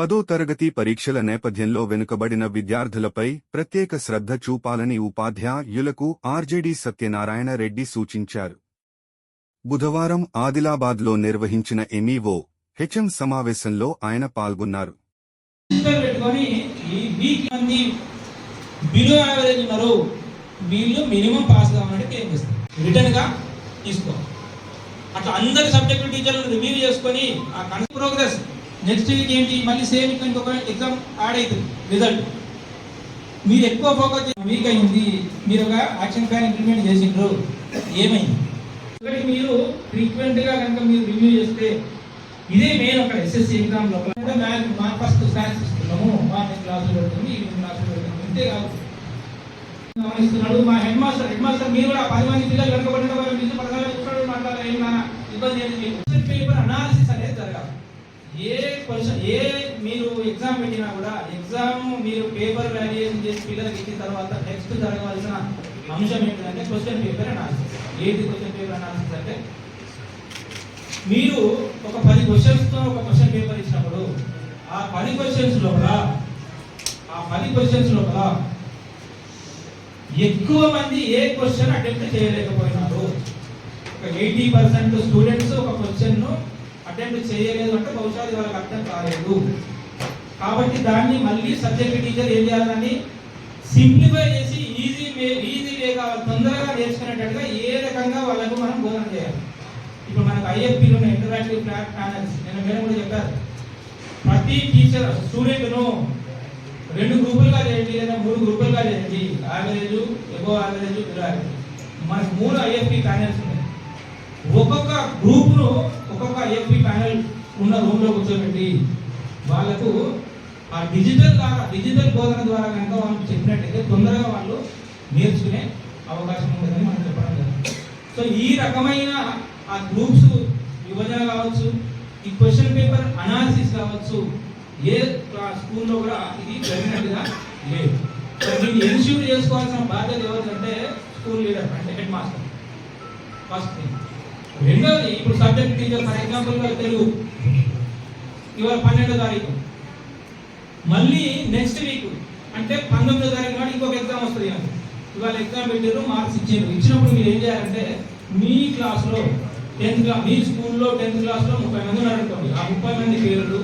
పదో తరగతి పరీక్షల నేపథ్యంలో వెనుకబడిన విద్యార్థులపై ప్రత్యేక శ్రద్ధ చూపాలని ఉపాధ్యాయులకు ఆర్జేడీ సత్యనారాయణ రెడ్డి సూచించారు. బుధవారం ఆదిలాబాద్లో నిర్వహించిన ఎంఈఓ హెచ్ఎం సమావేశంలో ఆయన పాల్గొన్నారు. అట్లా అందరి సబ్జెక్టు టీచర్లు రివ్యూ చేసుకొని ఆ కన్ ప్రోగ్రెస్ నెక్స్ట్ వీక్ ఏంటి? మళ్ళీ సేమ్ ఇంకొక ఎగ్జామ్ యాడ్ అవుతుంది. రిజల్ట్ మీరు ఎక్కువ ఫోకస్ వీక్ అయింది. మీరు ఒక యాక్షన్ ప్లాన్ ఇంప్లిమెంట్ చేసిండ్రు. ఏమైంది? ఒకటి మీరు ఫ్రీక్వెంట్గా కనుక మీరు రివ్యూ చేస్తే ఇదే మెయిన్ ఒక ఎస్ఎస్సి ఎగ్జామ్ లోపల. మ్యాథ్ మా ఫస్ట్ సైన్స్ ఇస్తున్నాము. మార్నింగ్ క్లాసులు పెడుతుంది ఈవినింగ్ క్లాసులు పెడుతుంది. ఇంతే కాదు. గమనిస్తున్నాడు. మా హెడ్ మాస్టర్ హెడ్ మాస్టర్ మీరు కూడా పది మంది పిల్లలు వెనకబడిన వాళ్ళు మీరు పదహారు చూస్తాడు మాట్లాడాలి. ఏం ఇబ్బంది ఏంటి పేపర్ ఏ క్వశ్చన్ ఏ మీరు ఎగ్జామ్ పెట్టినా కూడా ఎగ్జామ్ మీరు పేపర్ వాల్యుయేషన్ చేసి పిల్లలకి ఇచ్చిన తర్వాత నెక్స్ట్ జరగవలసిన అంశం ఏంటంటే క్వశ్చన్ పేపర్ అనాలిసిస్ ఏంటి క్వశ్చన్ పేపర్ అనాలిసిస్ అంటే మీరు ఒక పది క్వశ్చన్స్తో ఒక క్వశ్చన్ పేపర్ ఇచ్చినప్పుడు ఆ పది క్వశ్చన్స్ లోపల ఆ పది క్వశ్చన్స్ లోపల ఎక్కువ మంది ఏ క్వశ్చన్ అటెంప్ట్ చేయలేకపోయినారు. ఒక ఎయిటీ పర్సెంట్ స్టూడెంట్స్ ఒక క్వశ్చన్ను ను అటెంప్ట్ చేయలేదు అంటే బహుశా అది వాళ్ళకి అర్థం కాలేదు. కాబట్టి దాన్ని మళ్ళీ సబ్జెక్ట్ టీచర్ ఏం చేయాలని సింప్లిఫై చేసి ఈజీ వే ఈజీ వేగా తొందరగా నేర్చుకునేటట్టుగా ఏ రకంగా వాళ్ళకు మనం బోధన చేయాలి. ఇప్పుడు మనకు ఐఎఫ్పీలో ఇంటరాక్టివ్ ఫ్లాట్ ప్యానల్స్ నేను మేడం కూడా చెప్పారు. ప్రతి టీచర్ స్టూడెంట్ను రెండు గ్రూపులుగా చేయండి లేదా మూడు గ్రూపులుగా చేయండి. Average above average below average మనకు మూడు ఐఎఫ్పి ప్యానల్స్ ఉన్నాయి. ఒక్కొక్క గ్రూప్ను ఒక్కొక్క ఏపీ ప్యానల్ ఉన్న రూమ్లో కూర్చోబెట్టి వాళ్ళకు ఆ డిజిటల్ ద్వారా డిజిటల్ బోధన ద్వారా కనుక వాళ్ళు చెప్పినట్టయితే తొందరగా వాళ్ళు నేర్చుకునే అవకాశం ఉంటుందని మనం చెప్పడం జరిగింది. సో ఈ రకమైన ఆ గ్రూప్స్ విభజన కావచ్చు ఈ క్వశ్చన్ పేపర్ అనాలిసిస్ కావచ్చు ఏ స్కూల్లో కూడా ఇది జరిగినట్టుగా లేదు. సో దీన్ని ఎన్ష్యూర్ చేసుకోవాల్సిన బాధ్యత ఎవరిదంటే స్కూల్ లీడర్ అంటే హెడ్ మాస్టర్ ఫస్ట్ థింగ్ రెండోది ఇప్పుడు సబ్జెక్ట్ టీచర్ ఫర్ ఎగ్జాంపుల్గా తెలుగు. ఇవాళ పన్నెండో తారీఖు. మళ్ళీ నెక్స్ట్ వీక్ అంటే పంతొమ్మిదో తారీఖు నాడు ఇంకొక ఎగ్జామ్ వస్తుంది ఇవాళ. ఇవాళ ఎగ్జామ్ పెట్టారు మార్క్స్ ఇచ్చారు ఇచ్చినప్పుడు మీరు ఏం చేయాలంటే మీ క్లాస్లో టెన్త్ క్లాస్ మీ స్కూల్లో టెన్త్ క్లాస్లో ముప్పై మంది ఉన్నారనుకోండి ఆ ముప్పై మంది పేర్లు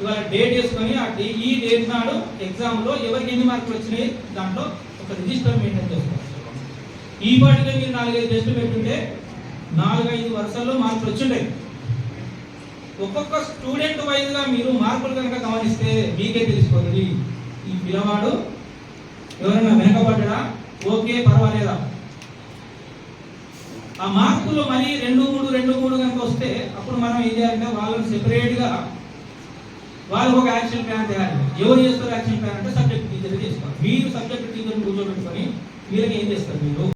ఇవాళ డేట్ వేసుకొని ఆ డే- ఈ డేట్ నాడు ఎగ్జామ్లో ఎవరికి ఎన్ని మార్కులు వచ్చినాయి దాంట్లో ఒక రిజిస్టర్ మెయింటైన్ చేసుకోవాలి. ఈ పాటిగా మీరు నాలుగైదు టెస్టులు పెట్టుంటే నాలుగైదు వరుసల్లో మార్కులు వచ్చిండే ఒక్కొక్క స్టూడెంట్ వైజ్గా మీరు మార్కులు కనుక గమనిస్తే మీకే తెలిసిపోతుంది. ఈ పిల్లవాడు ఎవరైనా వెనకబడ్డా ఓకే పర్వాలేదా? ఆ మార్కులు మళ్ళీ రెండు మూడు రెండు మూడు కనుక వస్తే అప్పుడు మనం ఏం చేయాలంటే వాళ్ళని సెపరేట్గా వాళ్ళు ఒక యాక్షన్ ప్లాన్ తయారు ఎవరు చేస్తారు యాక్షన్ ప్లాన్ అంటే సబ్జెక్ట్ టీచర్ చేసుకోవాలి. మీరు సబ్జెక్ట్ టీచర్ కూర్చోబెట్టుకొని వీళ్ళకి ఏం చేస్తారు మీరు?